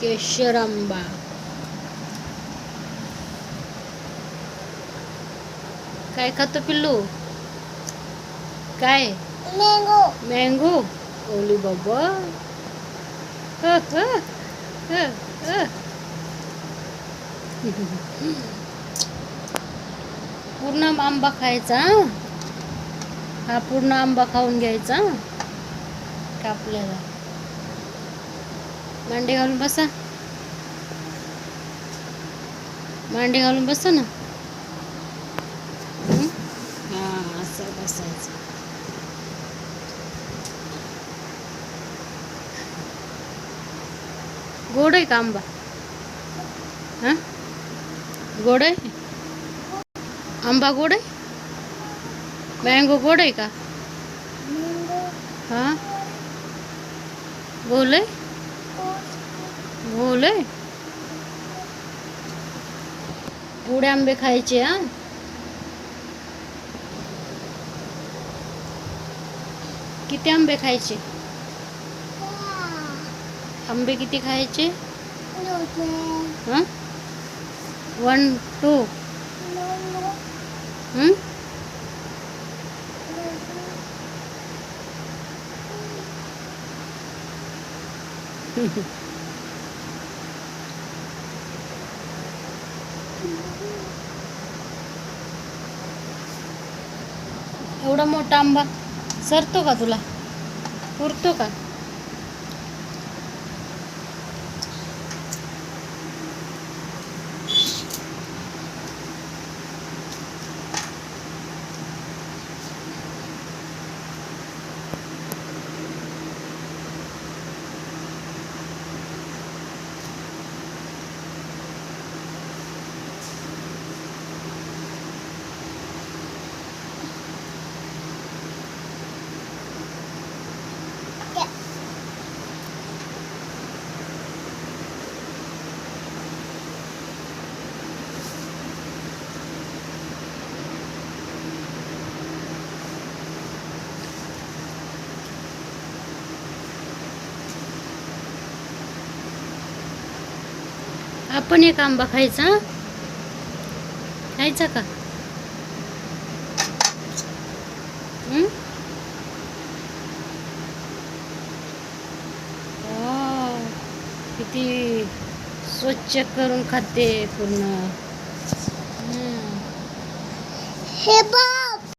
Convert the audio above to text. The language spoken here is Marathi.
केशर आंबा काय खातो पिल्लू? काय? मँगो. मँगो? ओली बाबा. पूर्ण आंबा खायचा हं? पूर्ण आंबा खाऊन घ्यायचा हं? मांडी घालून बसा. मांडी घालून बसा ना. हं? असं बसायचं. गोड आहे का आंबा? हा? गोड आहे? आंबा गोड आहे? मँगो गोड आहे का? हा? गोल आहे? गोल आहे गोडे आंबे खायचे हा? किती आंबे खायचे? आंबे किती खायचे? वन टू हम्म एवढा मोठा आंबा सरतो का तुला? पुरतो का? आपण एक आंबा खायचा खायचा का? किती स्वच्छ करून खाते पूर्ण. हे. बा